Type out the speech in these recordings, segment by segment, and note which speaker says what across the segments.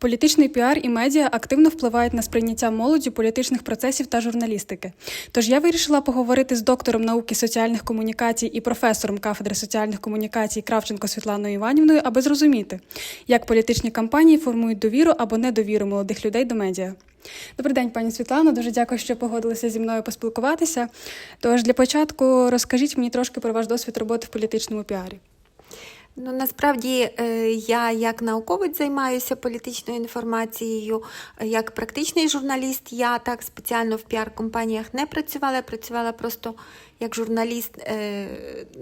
Speaker 1: Політичний піар і медіа активно впливають на сприйняття молоді політичних процесів та журналістики. Тож я вирішила поговорити з доктором науки соціальних комунікацій і професором кафедри соціальних комунікацій Кравченко Світланою Іванівною, аби зрозуміти, як політичні кампанії формують довіру або недовіру молодих людей до медіа. Добрий день, пані Світлано. Дуже дякую, що погодилися зі мною поспілкуватися. Тож для початку розкажіть мені трошки про ваш досвід роботи в політичному піарі.
Speaker 2: Ну насправді е, я як науковець займаюся політичною інформацією, е, як практичний журналіст. Я так спеціально в піар-компаніях не працювала, я працювала просто як журналіст е,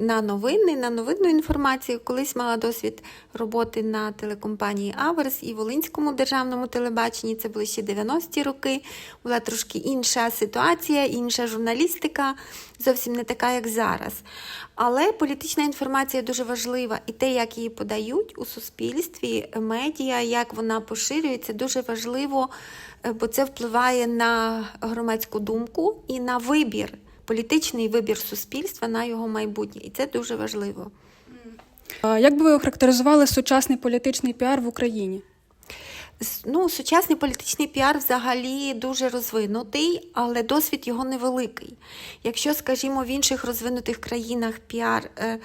Speaker 2: на новини, на новинну інформацію. Колись мала досвід роботи на телекомпанії Аверс і Волинському державному телебаченні. Це були ще 90-ті роки. Була трошки інша ситуація, інша журналістика, зовсім не така, як зараз. Але політична інформація дуже важлива, і те, як її подають у суспільстві, медіа, як вона поширюється, дуже важливо, е, бо це впливає на громадську думку і на вибір, політичний вибір суспільства на його майбутнє. І це дуже важливо.
Speaker 1: Як би ви охарактеризували сучасний політичний піар в Україні?
Speaker 2: Ну, сучасний політичний піар взагалі дуже розвинутий, але досвід його невеликий. Якщо, скажімо, в інших розвинутих країнах піар е,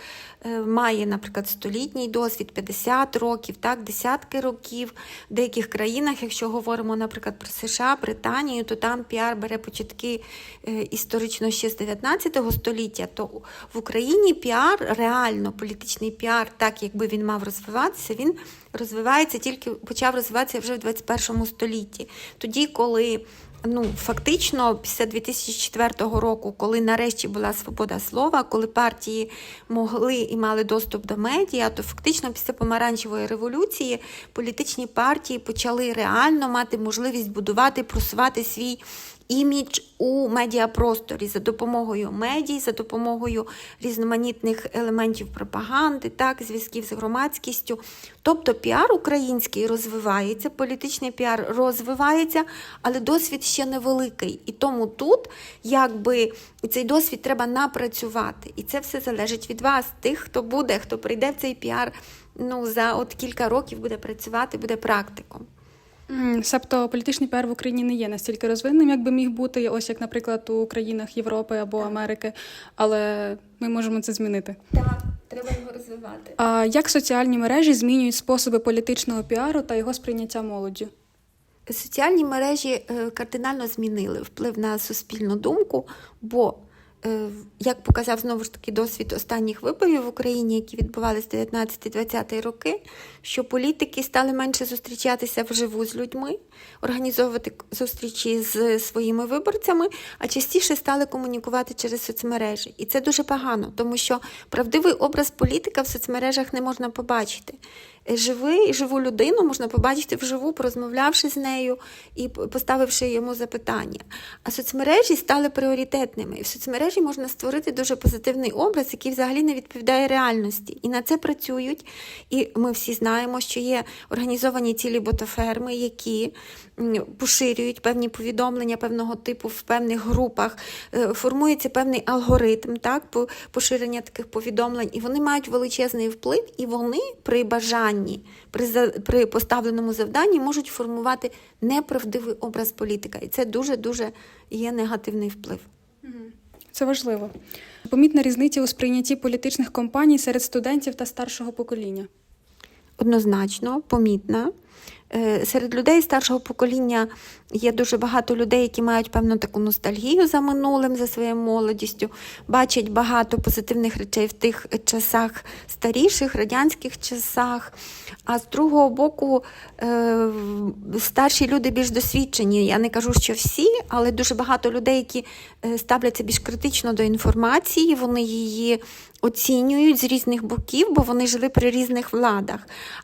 Speaker 2: е, має, наприклад, столітній досвід, 50 років, так, десятки років. В деяких країнах, якщо говоримо, наприклад, про США, Британію, то там піар бере початки е, історично ще з 19 століття, то в Україні піар, реально політичний піар, так якби він мав розвиватися, він розвивається тільки почав розвиватися вже в 21 столітті. Тоді, коли ну фактично після 2004 року, коли нарешті була свобода слова, коли партії могли і мали доступ до медіа, то фактично після помаранчевої революції політичні партії почали реально мати можливість будувати, просувати свій імідж у медіапросторі за допомогою медій, за допомогою різноманітних елементів пропаганди, так, зв'язків з громадськістю. Тобто піар український розвивається, політичний піар розвивається, але досвід ще невеликий. І тому тут якби цей досвід треба напрацювати. І це все залежить від вас, тих, хто буде, хто прийде в цей піар. Ну, за от кілька років буде працювати, буде практиком.
Speaker 1: Себто політичний піар в Україні не є настільки розвиненим, як би міг бути, ось як, наприклад, у країнах Європи або Америки, але ми можемо це змінити.
Speaker 2: Так, треба його розвивати.
Speaker 1: А як соціальні мережі змінюють способи політичного піару та його сприйняття молоді?
Speaker 2: Соціальні мережі е, кардинально змінили вплив на суспільну думку, бо, як показав знову ж таки досвід останніх виборів в Україні, які відбувалися 19-20 роки, що політики стали менше зустрічатися вживу з людьми, організовувати зустрічі з своїми виборцями, а частіше стали комунікувати через соцмережі. І це дуже погано, тому що правдивий образ політика в соцмережах не можна побачити. Е, Живий, живу людину можна побачити вживу, порозмовлявши з нею і поставивши йому запитання. А соцмережі стали пріоритетними. І в соцмережі можна створити дуже позитивний образ, який взагалі не відповідає реальності. І на це працюють. І ми всі знаємо, що є організовані цілі ботоферми, які поширюють певні повідомлення певного типу в певних групах. Е, Формується певний алгоритм так, поширення таких повідомлень, і вони мають величезний вплив, і вони при бажанні, при, за- при поставленому завданні можуть формувати неправдивий образ політика. І це дуже-дуже є негативний вплив.
Speaker 1: Це важливо. Помітна різниця у сприйнятті політичних компаній серед студентів та старшого покоління.
Speaker 2: однозначно помітна. Е, Серед людей старшого покоління є дуже багато людей, які мають певну таку ностальгію за минулим, за своєю молодістю, бачать багато позитивних речей в тих часах старіших, радянських часах. А з другого боку, е, старші люди більш досвідчені. Я не кажу, що всі, але дуже багато людей, які е, ставляться більш критично до інформації, вони її оцінюють з різних боків, бо вони жили при різних владах.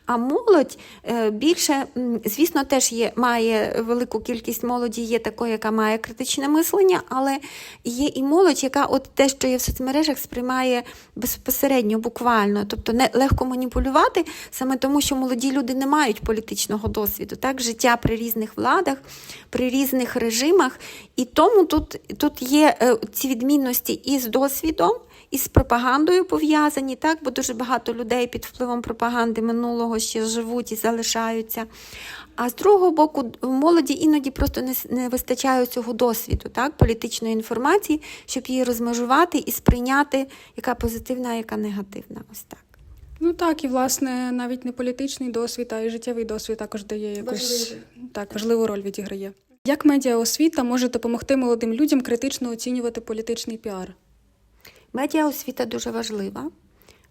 Speaker 2: А молодь е, більше, звісно, теж є, має велику кількість молоді, є такою, яка має критичне мислення, але є і молодь, яка от те, що є в соцмережах, сприймає безпосередньо, буквально, тобто не легко маніпулювати, саме тому, що молоді люди не мають політичного досвіду, так, життя при різних владах, при різних режимах. І тому тут, тут є е, ці відмінності і з досвідом із пропагандою пов'язані, так, бо дуже багато людей під впливом пропаганди минулого ще живуть і залишаються. А з другого боку, молоді іноді просто не, не вистачає цього досвіду, так, політичної інформації, щоб її розмежувати і сприйняти, яка позитивна, а яка негативна. Ось так.
Speaker 1: Ну так, і власне навіть не політичний досвід, а й життєвий досвід також дає якусь
Speaker 2: Важливий.
Speaker 1: так, важливу роль відіграє. Як медіаосвіта може допомогти молодим людям критично оцінювати політичний піар?
Speaker 2: Медіаосвіта дуже важлива.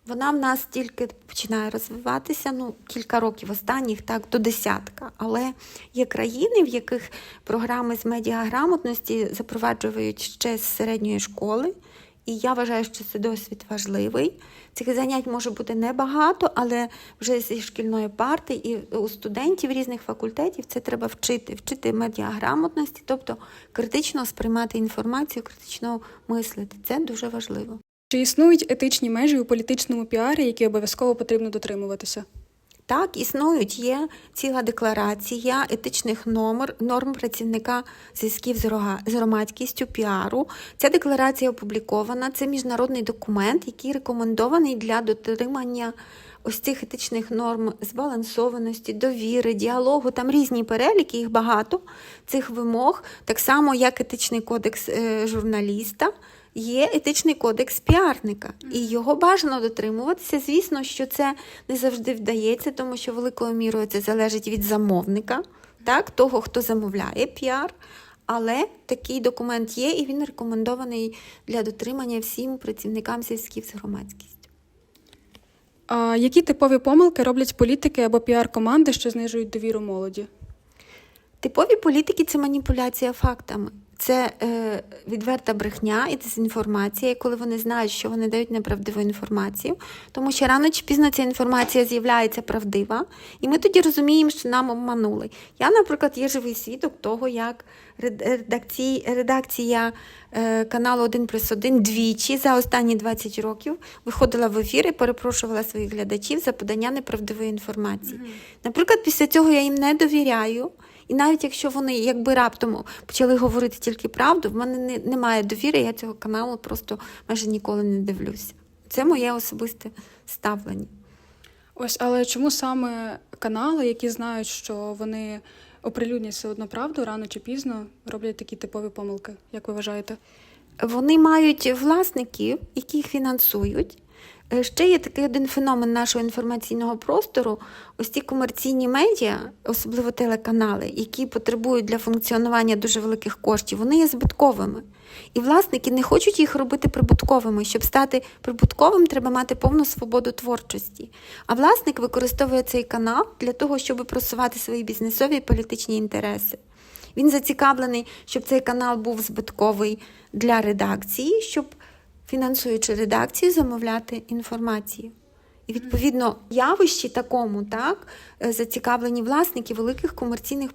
Speaker 2: Вона в нас тільки починає розвиватися, ну, кілька років останніх, так, до десятка. Але є країни, в яких програми з медіаграмотності запроваджують ще з середньої школи. І я вважаю, що це досвід важливий. Цих занять може бути небагато, але вже зі шкільної парти і у студентів різних факультетів це треба вчити, вчити медіаграмотності, тобто критично сприймати інформацію, критично мислити. Це дуже важливо.
Speaker 1: Чи існують етичні межі у політичному піарі, які обов'язково потрібно дотримуватися?
Speaker 2: Так, існують, є ціла декларація етичних норм, норм працівника зв'язків з громадськістю піару. Ця декларація опублікована. Це міжнародний документ, який рекомендований для дотримання ось цих етичних норм збалансованості, довіри, діалогу. Там різні переліки, їх багато цих вимог, так само як етичний кодекс е, журналіста. Є етичний кодекс піарника, і його бажано дотримуватися. Звісно, що це не завжди вдається, тому що великою мірою це залежить від замовника, так, того, хто замовляє піар. Але такий документ є, і він рекомендований для дотримання всім працівникам громадськістю.
Speaker 1: А які типові помилки роблять політики або піар-команди, що знижують довіру молоді?
Speaker 2: Типові політики це маніпуляція фактами. Це е, відверта брехня і дезінформація, коли вони знають, що вони дають неправдиву інформацію, тому що рано чи пізно ця інформація з'являється правдива, і ми тоді розуміємо, що нам обманули. Я, наприклад, є живий свідок того, як редакції, редакція е, каналу 1 плюс 1 двічі за останні 20 років виходила в ефір і перепрошувала своїх глядачів за подання неправдивої інформації. Наприклад, після цього я їм не довіряю. І навіть якщо вони якби раптом почали говорити тільки правду, в мене не, немає довіри, я цього каналу просто майже ніколи не дивлюся. Це моє особисте ставлення.
Speaker 1: Ось, але чому саме канали, які знають, що вони оприлюднять все одно правду рано чи пізно, роблять такі типові помилки? Як ви вважаєте?
Speaker 2: Вони мають власників, які їх фінансують. Е, Ще є такий один феномен нашого інформаційного простору. Ось ці комерційні медіа, особливо телеканали, які потребують для функціонування дуже великих коштів, вони є збитковими. І власники не хочуть їх робити прибутковими. Щоб стати прибутковим, треба мати повну свободу творчості. А власник використовує цей канал для того, щоб просувати свої бізнесові і політичні інтереси. Він зацікавлений, щоб цей канал був збитковий для редакції, щоб фінансуючи редакцію, замовляти інформацію. І відповідно явищі такому, так, е, зацікавлені власники великих комерційних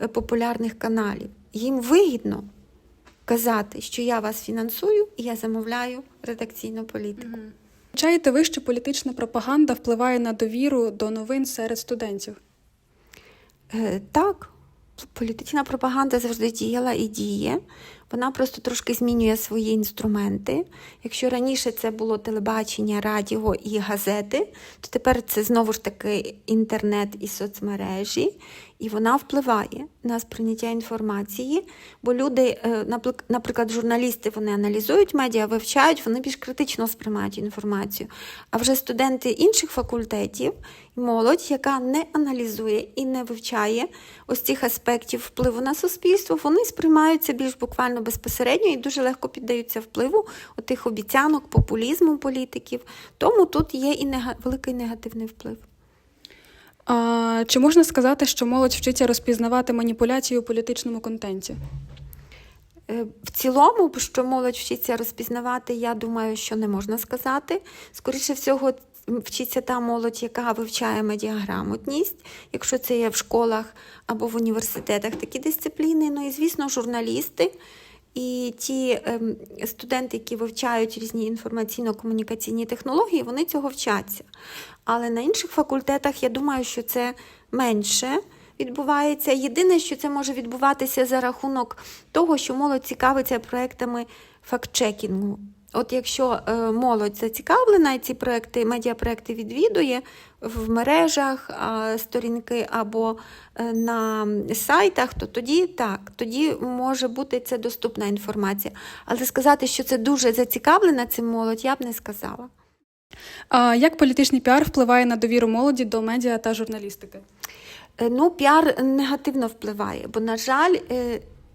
Speaker 2: е, популярних каналів. Їм вигідно казати, що я вас фінансую і я замовляю редакційну політику.
Speaker 1: Вважаєте ви, що політична пропаганда впливає на довіру до новин серед студентів?
Speaker 2: Е, Так, політична пропаганда завжди діяла і діє. Вона просто трошки змінює свої інструменти. Якщо раніше це було телебачення, радіо і газети, то тепер це знову ж таки інтернет і соцмережі, і вона впливає на сприйняття інформації, бо люди, е, наприклад, журналісти, вони аналізують медіа, вивчають, вони більш критично сприймають інформацію. А вже студенти інших факультетів молодь, яка не аналізує і не вивчає ось цих аспектів впливу на суспільство, вони сприймаються більш буквально безпосередньо і дуже легко піддаються впливу тих обіцянок, популізму політиків. Тому тут є і нега- великий негативний вплив.
Speaker 1: А, чи можна сказати, що молодь вчиться розпізнавати маніпуляції у політичному контенті?
Speaker 2: Е, В цілому, що молодь вчиться розпізнавати, я думаю, що не можна сказати. Скоріше всього, вчиться та молодь, яка вивчає медіаграмотність, якщо це є в школах або в університетах такі дисципліни. Ну і, звісно, журналісти. І ті ем, студенти, які вивчають різні інформаційно-комунікаційні технології, вони цього вчаться. Але на інших факультетах я думаю, що це менше відбувається. Єдине, що це може відбуватися за рахунок того, що молодь цікавиться проектами фактчекінгу. От якщо е, молодь зацікавлена і ці проекти, медіапроекти відвідує в мережах, сторінки або е, на сайтах, то тоді так, тоді може бути це доступна інформація. Але сказати, що це дуже зацікавлена цим молодь, я б не сказала.
Speaker 1: А як політичний піар впливає на довіру молоді до медіа та журналістики?
Speaker 2: Е, Ну, піар негативно впливає, бо, на жаль,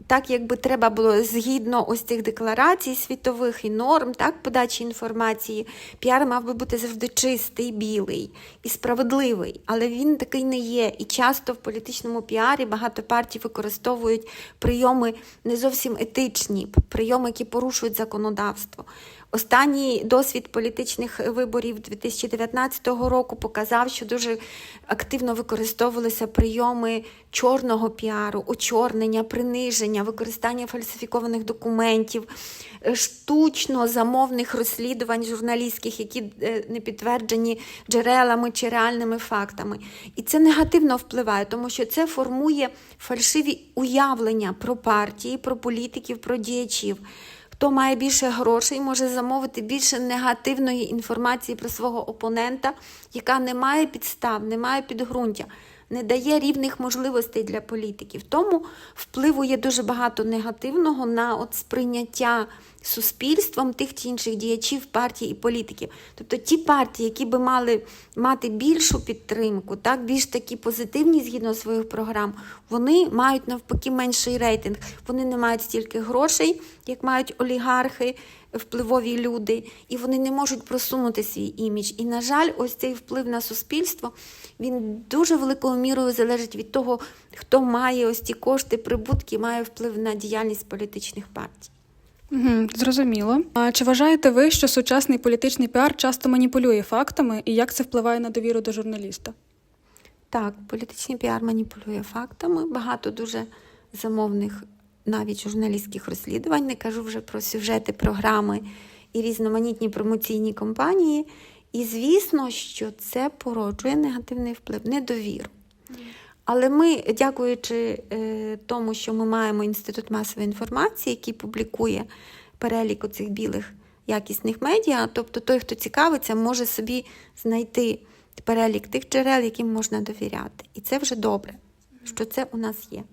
Speaker 2: так якби треба було згідно ось цих декларацій світових і норм, так, подачі інформації, піар мав би бути завжди чистий, білий і справедливий, але він такий не є. І часто в політичному піарі багато партій використовують прийоми не зовсім етичні, прийоми, які порушують законодавство. Останній досвід політичних виборів 2019 року показав, що дуже активно використовувалися прийоми чорного піару, очорнення, приниження, використання фальсифікованих документів, е, штучно замовних розслідувань журналістських, які е, не підтверджені джерелами чи реальними фактами. І це негативно впливає, тому що це формує фальшиві уявлення про партії, про політиків, про діячів. Хто має більше грошей, може замовити більше негативної інформації про свого опонента, яка не має підстав, не має підґрунтя, не дає рівних можливостей для політиків. Тому впливу є дуже багато негативного на от сприйняття суспільством тих чи інших діячів партій і політиків. Тобто ті партії, які би мали мати більшу підтримку, так більш такі позитивні згідно своїх програм, вони мають навпаки менший рейтинг. Вони не мають стільки грошей, як мають олігархи, впливові люди, і вони не можуть просунути свій імідж. І, на жаль, ось цей вплив на суспільство він дуже великою мірою залежить від того, хто має ось ці кошти, прибутки, має вплив на діяльність політичних партій.
Speaker 1: Угу, зрозуміло. А чи вважаєте ви, що сучасний політичний піар часто маніпулює фактами і як це впливає на довіру до журналіста?
Speaker 2: Так, політичний піар маніпулює фактами. Багато дуже замовних навіть журналістських розслідувань. Не кажу вже про сюжети, програми і різноманітні промоційні кампанії. І звісно, що це породжує негативний вплив, недовіру. Але ми, дякуючи е, тому, що ми маємо інститут масової інформації, який публікує перелік оцих білих якісних медіа, тобто той, хто цікавиться, може собі знайти перелік тих джерел, яким можна довіряти. І це вже добре, що це у нас є.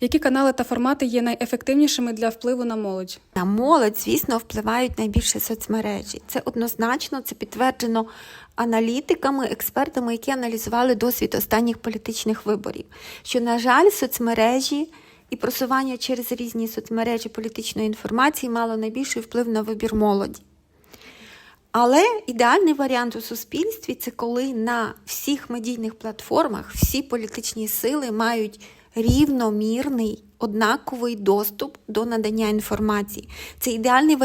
Speaker 1: Які канали та формати є найефективнішими для впливу на молодь?
Speaker 2: На молодь, звісно, впливають найбільше соцмережі. Це однозначно, це підтверджено аналітиками, експертами, які аналізували досвід останніх політичних виборів. Що, на жаль, соцмережі і просування через різні соцмережі політичної інформації мало найбільший вплив на вибір молоді. Але ідеальний варіант у суспільстві це коли на всіх медійних платформах всі політичні сили мають рівномірний однаковий доступ до надання інформації. Це ідеальний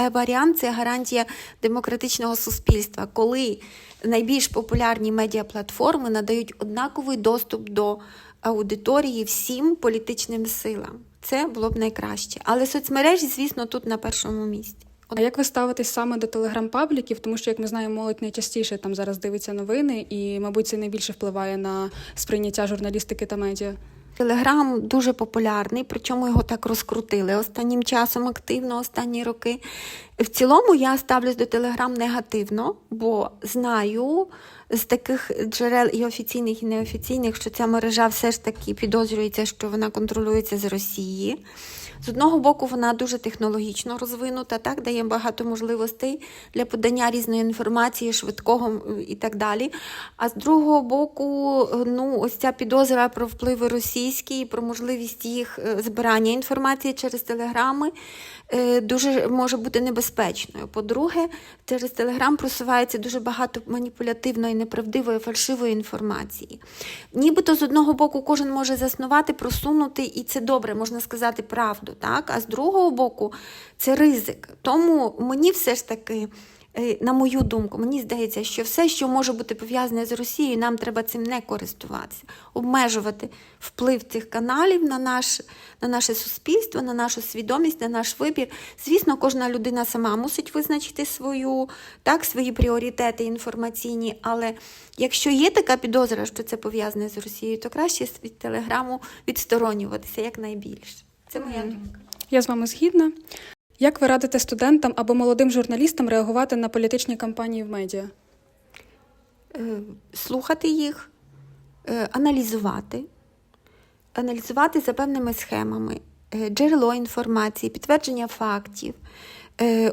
Speaker 2: е, варіант, це гарантія демократичного суспільства, коли найбільш популярні медіаплатформи надають однаковий доступ до аудиторії всім політичним силам. Це було б найкраще. Але соцмережі, звісно, тут на першому місці.
Speaker 1: А як ви ставитесь саме до телеграм-пабліків? Тому що, як ми знаємо, молодь найчастіше там зараз дивиться новини, і, мабуть, це найбільше впливає на сприйняття журналістики та медіа.
Speaker 2: Телеграм дуже популярний, причому його так розкрутили останнім часом активно, останні роки. В цілому я ставлюсь до Телеграм негативно, бо знаю з таких джерел і офіційних, і неофіційних, що ця мережа все ж таки підозрюється, що вона контролюється з Росії. З одного боку, вона дуже технологічно розвинута, так, дає багато можливостей для подання різної інформації, швидкого і так далі. А з другого боку, ну, ось ця підозра про впливи російські, про можливість їх е, збирання інформації через телеграми е, дуже може бути небезпечною. По-друге, через телеграм просувається дуже багато маніпулятивної, неправдивої, фальшивої інформації. Нібито з одного боку кожен може заснувати, просунути, і це добре, можна сказати правду, так? А з другого боку, це ризик. Тому мені все ж таки. е, На мою думку, мені здається, що все, що може бути пов'язане з Росією, нам треба цим не користуватися, обмежувати вплив цих каналів на, наш, на наше суспільство, на нашу свідомість, на наш вибір. Звісно, кожна людина сама мусить визначити свою, так, свої пріоритети інформаційні. Але якщо є така підозра, що це пов'язане з Росією, то краще від телеграму відсторонюватися якнайбільше. Це моя думка.
Speaker 1: Я з вами згідна. Як ви радите студентам або молодим журналістам реагувати на політичні кампанії в медіа?
Speaker 2: Е, слухати їх, е, аналізувати, аналізувати за певними схемами, е, джерело інформації, підтвердження фактів,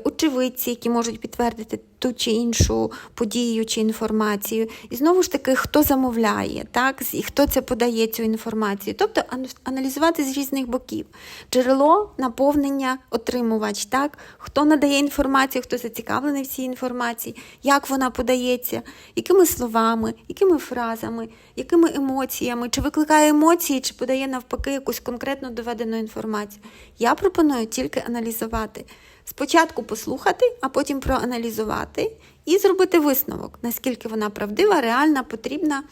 Speaker 2: очевидці, які можуть підтвердити ту чи іншу подію чи інформацію. І знову ж таки, хто замовляє, так, і хто це подає цю інформацію. Тобто аналізувати з різних боків. Джерело, наповнення, отримувач, так, хто надає інформацію, хто зацікавлений в цій інформації, як вона подається, якими словами, якими фразами, якими емоціями, чи викликає емоції, чи подає навпаки якусь конкретно доведену інформацію. Я пропоную тільки аналізувати. Спочатку послухати, а потім проаналізувати і зробити висновок, наскільки вона правдива, реальна, потрібна,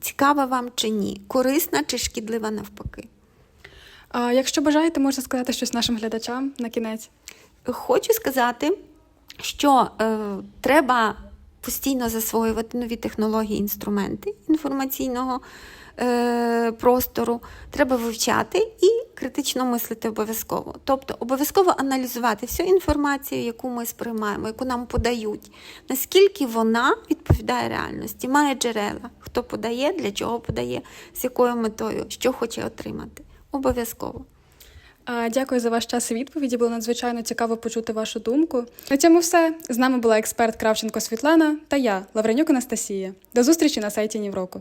Speaker 2: цікава вам чи ні, корисна чи шкідлива навпаки.
Speaker 1: А якщо бажаєте, можете сказати щось нашим глядачам на кінець.
Speaker 2: Хочу сказати, що е, треба постійно засвоювати нові технології, інструменти інформаційного е, простору, треба вивчати і критично мислити обов'язково. Тобто обов'язково аналізувати всю інформацію, яку ми сприймаємо, яку нам подають, наскільки вона відповідає реальності, має джерела, хто подає, для чого подає, з якою метою, що хоче отримати. Обов'язково.
Speaker 1: Дякую за ваш час і відповіді. Було надзвичайно цікаво почути вашу думку. На цьому все. З нами була експерт Кравченко Світлана та я, Лавренюк Анастасія. До зустрічі на сайті Нівроку.